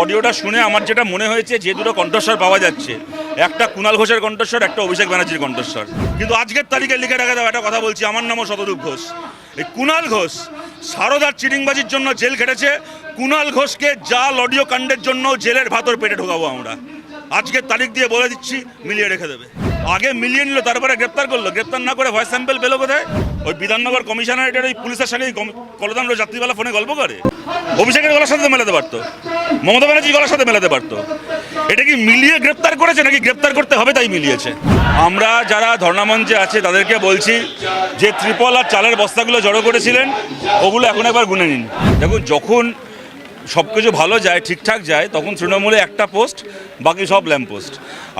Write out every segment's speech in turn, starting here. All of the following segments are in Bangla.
অডিওটা শুনে আমার যেটা মনে হয়েছে, যে দুটো কণ্ঠস্বর পাওয়া যাচ্ছে। একটা কুণাল ঘোষের কণ্ঠস্বর, একটা অভিষেক ব্যানার্জির কণ্ঠস্বর। কিন্তু আজকের তারিখে লিখে রাখা দাও একটা কথা বলছি, আমার নামও শতরূপ ঘোষ। এই কুণাল ঘোষ সারদার চিটিংবাজির জন্য জেল খেটেছে। কুণাল ঘোষকে জাল অডিও কাণ্ডের জন্য জেলের ভাতর পেটে ঢোকাবো আমরা। আজকের তারিখ দিয়ে বলে দিচ্ছি, মিলিয়ে রেখে দেবে। আগে মিলিয়ে নিল, তারপরে গ্রেপ্তার করল। গ্রেপ্তার না করে ভয়েস স্যাম্পেল পেল কোথায়? ওই বিধাননগর কমিশনারেটের ওই পুলিশের সঙ্গে কলদান যাত্রীবেলা ফোনে গল্প করে। অভিষেকের গলার সাথে মেলাতে পারতো। মমতা ব্যানার্জির গলার সাথে মেলাতে পারতো। এটা কি মিলিয়ে গ্রেপ্তার করেছে নাকি গ্রেপ্তার করতে হবে তাই মিলিয়েছে? আমরা যারা ধর্ণামঞ্চে আছে, তাদেরকে বলছি, যে ত্রিপল আর চালের বস্তাগুলো জড়ো করেছিলেন, ওগুলো এখন একবার গুনে নিন। দেখুন, যখন সব কিছু ভালো যায়, ঠিকঠাক যায়, তখন তৃণমূলে একটা পোস্ট বাকি সব ল্যাম্প পোস্ট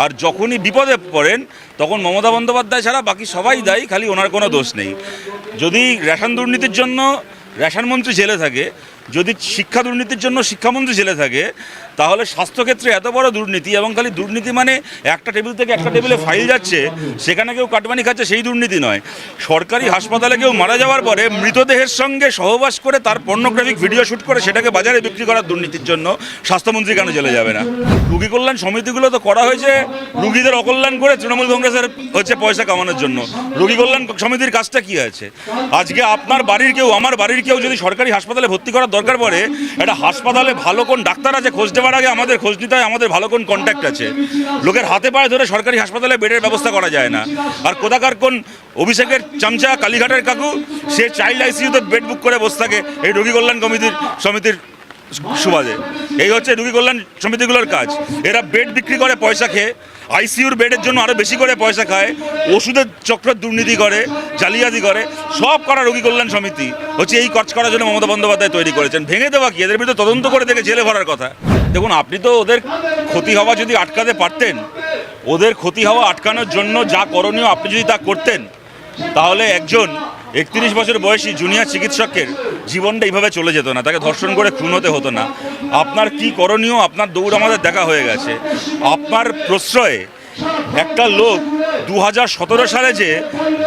আর যখনই বিপদে পড়েন, তখন মমতা বন্দ্যোপাধ্যায় ছাড়া বাকি সবাই দায়ী, খালি ওনার কোনো দোষ নেই। যদি রেশন দুর্নীতির জন্য রেশন মন্ত্রী জেলে থাকে, যদি শিক্ষা দুর্নীতির জন্য শিক্ষামন্ত্রী জেলে থাকে তাহলে স্বাস্থ্যক্ষেত্রে এত বড় দুর্নীতি এবং খালি দুর্নীতি মানে একটা টেবিল থেকে একটা টেবিলে ফাইল যাচ্ছে, সেখানে কেউ কাটমানি খাচ্ছে, সেই দুর্নীতি নয়। সরকারি হাসপাতালে কেউ মারা যাওয়ার পরে মৃতদেহের সঙ্গে সহবাস করে তার পর্নোগ্রাফিক ভিডিও শ্যুট করে সেটাকে বাজারে বিক্রি করার দুর্নীতির জন্য স্বাস্থ্যমন্ত্রী কেন চলে যাবে না? রুগী কল্যাণ সমিতিগুলো তো করা হয়েছে, রুগীদের অকল্যাণ করে তৃণমূল কংগ্রেসের হচ্ছে পয়সা কামানোর জন্য। রুগী কল্যাণ সমিতির কাজটা কি আছে? আজকে আপনার বাড়ির কেউ, আমার বাড়ির কেউ যদি সরকারি হাসপাতালে ভর্তি করার দরকার পড়ে, একটা হাসপাতালে ভালো কোন ডাক্তার আছে খোঁজ দেওয়ার আগে আমাদের খোঁজ নিতে হয়, আমাদের ভালো কোন কন্ট্যাক্ট আছে। লোকের হাতে পায়ে ধরে সরকারি হাসপাতালে বেডের ব্যবস্থা করা যায় না। আর কোথাকার কোন অভিষেকের চামচা কালীঘাটের কাকু, সে চাইল্ড আইসিইউতে বেড বুক করে বসে থাকে এই রোগী কল্যাণ কমিটির, সমিতির সুবাদে। এই হচ্ছে রুগী কল্যাণ সমিতিগুলোর কাজ। এরা বেড বিক্রি করে পয়সা খেয়ে আইসিইউর বেডের জন্য আরও বেশি করে পয়সা খায়, ওষুধের চক্র দুর্নীতি করে, জালিয়াতি করে, সব করা রোগী কল্যাণ সমিতি। হচ্ছে এই কাজ করার জন্য মমতা বন্দ্যোপাধ্যায় তৈরি করেছেন। ভেঙে দেওয়া কি? এদের বিরুদ্ধে তদন্ত করে দেখে জেলে ভরার কথা। দেখুন, আপনি তো ওদের ক্ষতি হওয়া যদি আটকাতে পারতেন, ওদের ক্ষতি হওয়া আটকানোর জন্য যা করণীয় আপনি যদি তা করতেন, তাহলে একজন একত্রিশ বছর বয়সী জুনিয়র চিকিৎসকের জীবনটা এইভাবে চলে যেত না, তাকে ধর্ষণ করে খুন হতে হতো না। আপনার কি করণীয়? আপনার দৌড় আমাদের দেখা হয়ে গেছে। আপনার প্রশ্রয়ে একটা লোক দু হাজার সতেরো সালে যে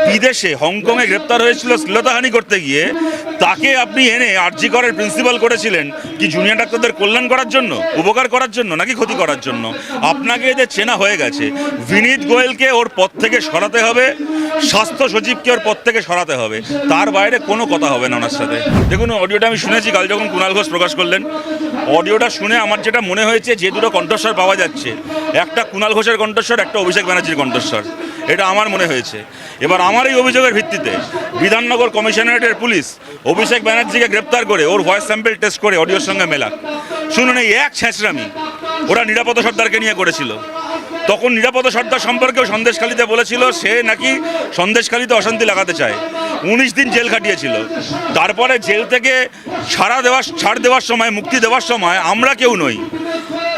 বিদেশে হংকংয়ে গ্রেপ্তার হয়েছিল শ্লীলতাহানি করতে গিয়ে, তাকে আপনি এনে আরজি করের প্রিন্সিপাল করেছিলেন কি জুনিয়র ডাক্তারদের কল্যাণ করার জন্য, উপকার করার জন্য নাকি ক্ষতি করার জন্য? আপনাকে এদের চেনা হয়ে গেছে। বিনীত গোয়েলকে ওর পদ থেকে সরাতে হবে, স্বাস্থ্য সচিবকে ওর পদ থেকে সরাতে হবে। তার বাইরে কোনো কথা হবে না ওনার সাথে। দেখুন, অডিওটা আমি শুনেছি, কাল যখন কুণাল ঘোষ প্রকাশ করলেন। অডিওটা শুনে আমার যেটা মনে হয়েছে, যে দুটো কণ্ঠস্বর পাওয়া যাচ্ছে। একটা কুণাল ঘোষের কণ্ঠস্বর, একটা অভিষেক ব্যানার্জির কণ্ঠস্বর। এটা আমার মনে হয়েছে। এবার আমার এই অভিযোগের ভিত্তিতে বিধাননগর কমিশনারেটের পুলিশ অভিষেক ব্যানার্জিকে গ্রেপ্তার করে ওর ভয়েস স্যাম্পেল টেস্ট করে অডিওর সঙ্গে মেলা। শুনুন, এই এক ছেঁচড়ামি ওরা নিরাপদ সর্দারকে নিয়ে করেছিল। তখন নিরাপদ সর্দার সম্পর্কেও সন্দেশখালিতে বলেছিল, সে নাকি সন্দেশখালিতে অশান্তি লাগাতে চায়। উনিশ দিন জেল খাটিয়েছিল। তারপরে জেল থেকে ছাড়া দেওয়ার ছাড় দেওয়ার সময়, মুক্তি দেওয়ার সময় আমরা কেউ নই।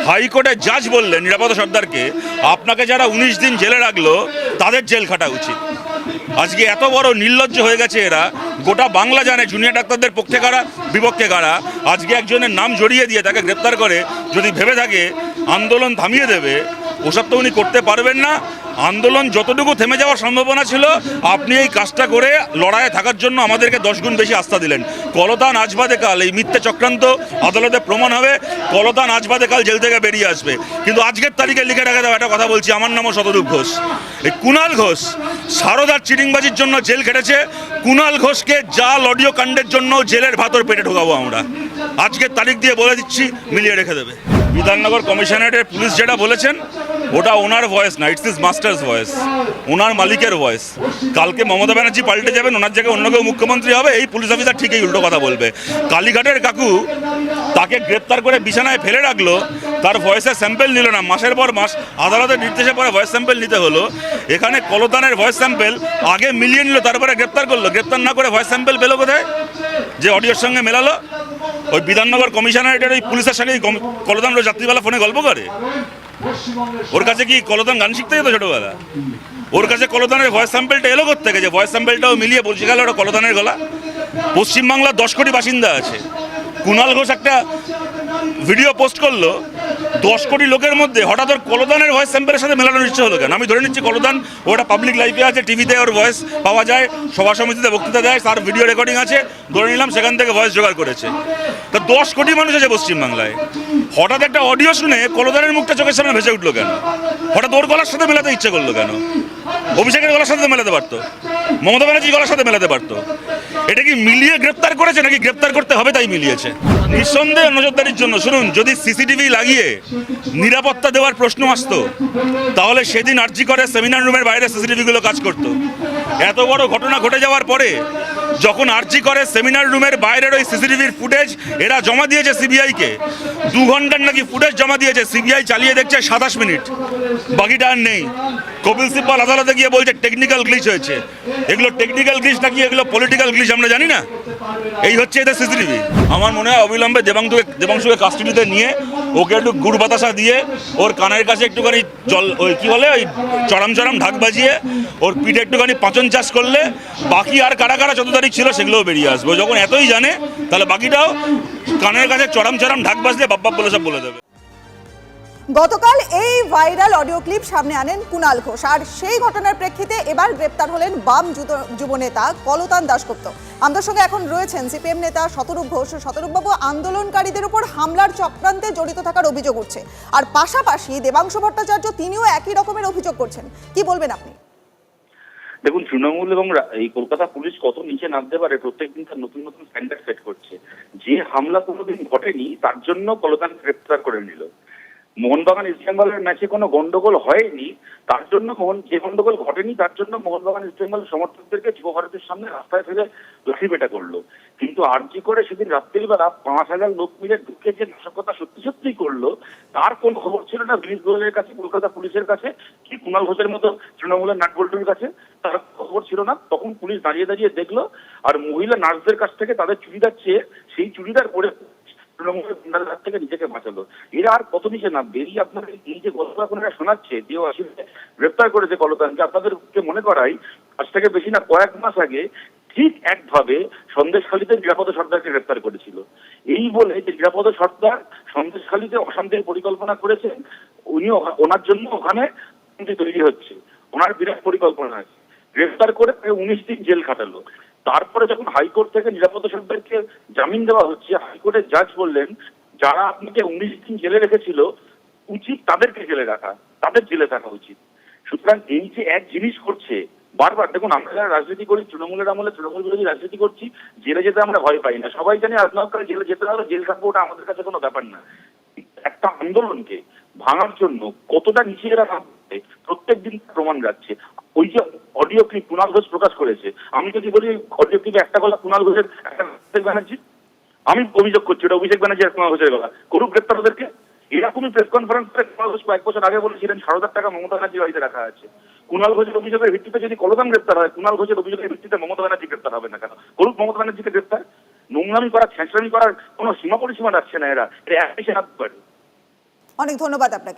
হাইকোর্টের জাজ বললেন নিরাপদ সর্দারকে, আপনাকে যারা উনিশ দিন জেলে রাখল, তাদের জেল খাটা উচিত। আজকে এত বড় নির্লজ্জ হয়ে গেছে এরা। গোটা বাংলা জানে, জুনিয়র ডাক্তারদের পক্ষে কারা, বিপক্ষে কারা। আজকে একজনের নাম জড়িয়ে দিয়ে তাকে গ্রেপ্তার করে যদি ভেবে থাকে, আন্দোলন থামিয়ে দেবে ওসব তো উনি করতে পারবেন না। আন্দোলন যতটুকু থেমে যাওয়ার সম্ভাবনা ছিল, আপনি এই কাজটা করে লড়াইয়ে থাকার জন্য আমাদেরকে দশ গুণ বেশি আস্থা দিলেন। কলতা নাচবাদে কাল এই মিথ্যে চক্রান্ত আদালতে প্রমাণ হবে, কলতা নাচবাদে কাল জেল থেকে বেরিয়ে আসবে। কিন্তু আজকের তারিখে লিখে রাখা দাও একটা কথা বলছি, আমার নামও শতরূপ ঘোষ। এই কুণাল ঘোষ সারদার চিটিংবাজির জন্য জেল খেটেছে। কুণাল ঘোষকে জাল অডিও কাণ্ডের জন্য জেলের ভাতর পেটে ঢোকাবো আমরা। আজকের তারিখ দিয়ে বলে দিচ্ছি, মিলিয়ে রেখে দেবে। বিধাননগর কমিশনারেটের পুলিশ যেটা বলেছেন, ওটা ওনার ভয়েস না ইটস ইস মাস্টার্স ভয়েস ওনার মালিকের ভয়েস কালকে মমতা ব্যানার্জি পাল্টে যাবেন, ওনার জায়গায় অন্য কেউ মুখ্যমন্ত্রী হবে, এই পুলিশ অফিসার ঠিকই উল্টো কথা বলবে। কালীঘাটের কাকু তাকে গ্রেপ্তার করে বিছানায় ফেলে রাখল, তার ভয়েসের স্যাম্পেল নিল না। মাসের পর মাস আদালতের নির্দেশে পরে ভয়েস স্যাম্পেল নিতে হলো। এখানে কলতানের ভয়েস স্যাম্পেল আগে মিলিয়ে নিল, তারপরে গ্রেপ্তার করল। গ্রেপ্তার না করে ভয়েস স্যাম্পেল পেল কোথায়? যে অডিওর সঙ্গে মেলালো। ওই বিধাননগর কমিশনারেটের ওই পুলিশের সঙ্গে কলদান যাত্রীবেলা ফোনে গল্প করে? ওর কাছে কি কলদান গান শিখতে যেত ছোটবেলা? ওর কাছে কলদানের ভয়েস স্যাম্পেলটা এলো করতে গেছে ভয়েস স্যাম্পেলটাও মিলিয়ে বলছে, গেল ওটা কলদানের গলা। পশ্চিমবাংলার দশ কোটি বাসিন্দা আছে। কুণাল ঘোষ একটা ভিডিও পোস্ট করল। দশ কোটি লোকের মধ্যে হঠাৎ ওর কলদানের ভয়েস স্যাম্পেলের সাথে মেলানোর ইচ্ছে হলো কেন? আমি ধরে নিচ্ছি কলদান, ওটা পাবলিক লাইফে আছে টিভিতে ওর ভয়েস পাওয়া যায়, সভা সমিতিতে বক্তৃতা দেয়, তার ভিডিও রেকর্ডিং আছে, ধরে নিলাম সেখান থেকে ভয়েস জোগাড় করেছে। তা দশ কোটি মানুষ আছে পশ্চিমবাংলায়। হঠাৎ একটা অডিও শুনে কলদানের মুখটা চোখের সামনে ভেসে উঠল কেন? হঠাৎ ওর গলার সাথে মেলাতে ইচ্ছে করল কেন? অভিষেকের গলার সাথে মেলাতে পারতো। মমতা ব্যানার্জির গলার সাথে মেলাতে পারতো। এটা কি মিলিয়ে গ্রেপ্তার করেছে নাকি গ্রেপ্তার করতে হবে তাই মিলিয়েছে? নিঃসন্দেহে নজরদারির জন্য শুনুন, যদি সিসিটিভি লাগিয়ে নিরাপত্তা দেওয়ার প্রশ্ন আসতো, তাহলে সেদিন আর্জি করে সেমিনার রুমের বাইরে সিসিটিভিগুলো কাজ করতো। এত বড় ঘটনা ঘটে যাওয়ার পরে যখন আর্জি করে সেমিনার রুমের বাইরের ওই সিসিটিভির ফুটেজ, এরা জমা দিয়েছে সিবিআইকে। দু ঘণ্টার নাকি ফুটেজ জমা দিয়েছে, সিবিআই চালিয়ে দেখছে সাতাশ মিনিট। বাকিটা আর নেই। কপিল সিব্বাল আদালতে গিয়ে বলছে, টেকনিক্যাল গ্লিচ হয়েছে। এগুলো টেকনিক্যাল গ্লিচ নাকি এগুলো পলিটিক্যাল গ্লিচ আমরা জানি না। এই হচ্ছে এদের সিসিটিভি। আমার মনে হয় অবিলম্বে দেবাংশুকে দেবাংশুকে কাস্টডিতে নিয়ে ওকে একটু গুড় বাতাসা দিয়ে ওর কানের কাছে একটুখানি জল ওই কী বলে? ওই চড়াম চড়াম ঢাক বাজিয়ে ওর পিঠে একটুখানি পাচন চাষ করলে বাকি আর কারা কারা যত তারিখ ছিল সেগুলোও বেরিয়ে আসবে। যখন এতই জানে, তাহলে বাকিটাও কানের কাছে চড়াম চড়াম ঢাক বাজলে বাপ বাপ বলে সব বলে দেবে। গতকাল এই ভাইরাল অডিও ক্লিপ সামনে আনেন কুণাল ঘোষ। আর সেই ঘটনার প্রেক্ষিতে এবার গ্রেপ্তার হলেন বাম যুত- যুব নেতা কলতান দাশগুপ্ত। আমাদের সঙ্গে এখন রয়েছেন সিপিএম নেতা শতরূপ ঘোষ। শতরূপবাবু, আন্দোলনকারীদের উপর হামলার চক্রান্তে জড়িত থাকার অভিযোগ উঠছে। আর পাশাপাশি দেবাংশু ভট্টাচার্য, তিনিও একই রকমের অভিযোগ করছেন। কি বলবেন আপনি? দেখুন, তৃণমূল এবং এই কলকাতা পুলিশ কত নিচে নামতে পারে, প্রত্যেকদিন তার নতুন নতুন স্ট্যান্ডার্ড সেট করছে। যে হামলা কোনোদিন ঘটেনি, তার জন্য কলকাতা গ্রেপ্তার করে নিল। মোহনবাগান ইস্ট বেঙ্গলের ম্যাচে কোনো গন্ডগোল হয়নি, তার জন্য মোহন, যে গন্ডগোল ঘটেনি, তার জন্য মোহনবাগান ইস্ট বেঙ্গল সমর্থকদেরকে যুব ভারতের সামনে রাস্তায় ফেলে লাঠি পেটা করল। কিন্তু আর আরজি করে সেদিন রাত্রিবেলা পাঁচ হাজার লোক মিলে ঢুকে যে নাশকতা সত্যি সত্যিই করল, তার কোন খবর ছিল না বিনীত গোয়েলের কাছে, কলকাতা পুলিশের কাছে, কি কুণাল ঘোষের মতো তৃণমূলের নাটবল্টুর কাছে, তার খবর ছিল না। তখন পুলিশ দাঁড়িয়ে দাঁড়িয়ে দেখল, আর মহিলা নার্সদের কাছ থেকে তাদের চুড়িদার চেয়ে সেই চুড়িদার পরে তৃণমূলের থেকে নিজেকে বাঁচালো। এরা আর কত নিচে নামবে? এই আপনাদের এই যে গল্প এখন এরা শোনাচ্ছে, যে আসলে গ্রেপ্তার করেছে কলতানকে আপনাদেরকে মনে করাই, আজ থেকে বেশি না, কয়েক মাস আগে ঠিক একভাবে সন্দেশখালীতে নিরাপদ সর্দারকে গ্রেপ্তার করেছিল। এই বলে যে নিরাপদ সর্দার সন্দেশখালীতে অশান্তির পরিকল্পনা করেছেন উনি ওনার জন্য ওখানে তৈরি হচ্ছে। ওনার বিরাট পরিকল্পনা আছে। গ্রেফতার করে উনিশ দিন জেল খাটালো। তারপরে যখন হাইকোর্ট থেকে নিরাপদ সর্দারকে জামিন দেওয়া হচ্ছে, হাইকোর্টের জাজ বললেন যারা আপনাকে উনিশ দিন জেলে রেখেছিল, উচিত তাদেরকে জেলে রাখা, তাদের জেলে থাকা উচিত। সুতরাং এই যে এক জিনিস করছে, বারবার, দেখুন, আমরা যারা রাজনীতি করি, তৃণমূলের আমলে তৃণমূল বিরোধী রাজনীতি করছি, জেলে যেতে আমরা ভয় পাই না। সবাই জানি আপনার জেলে যেতে হবে, জেল থাকব ওটা আমাদের কাছে কোনো ব্যাপার না। একটা আন্দোলনকে ভাঙার জন্য কতটা নিচে এরা প্রত্যেক দিন প্রমাণ যাচ্ছে ওই যে অডিও ক্লিপ কুণাল ঘোষ প্রকাশ করেছে। আমি যদি বলি, অডিও ক্লিপে একটা গলা কুণাল ঘোষের একটা ব্যানার্জি আমি অভিযোগ করছি ওটা অভিষেক ব্যানার্জি আর কুমার ঘোষের কথা। করুক গ্রেপ্তার ওদেরকে। এরকমই প্রেস কনফারেন্স করে ঘোষ কয়েক বছর আগে বলেছিলেন সাত হাজার টাকা মমতা ব্যানার্জির বাড়িতে রাখা আছে। কুণাল ঘোষের অভিযোগের ভিত্তিতে যদি কলকাম গ্রেপ্তার হয়, কুণাল ঘোষের অভিযোগের ভিত্তিতে মমতা ব্যানার্জি গ্রেপ্তার হবে না কেন? করুক মমতা ব্যানার্জিকে গ্রেপ্তার। নোংরামি করা ছেঁচড়ামি করার কোনো সীমা পরিসীমা রাখছে না এরা। এটা এক হাত পারে অনেক ধন্যবাদ আপনাকে।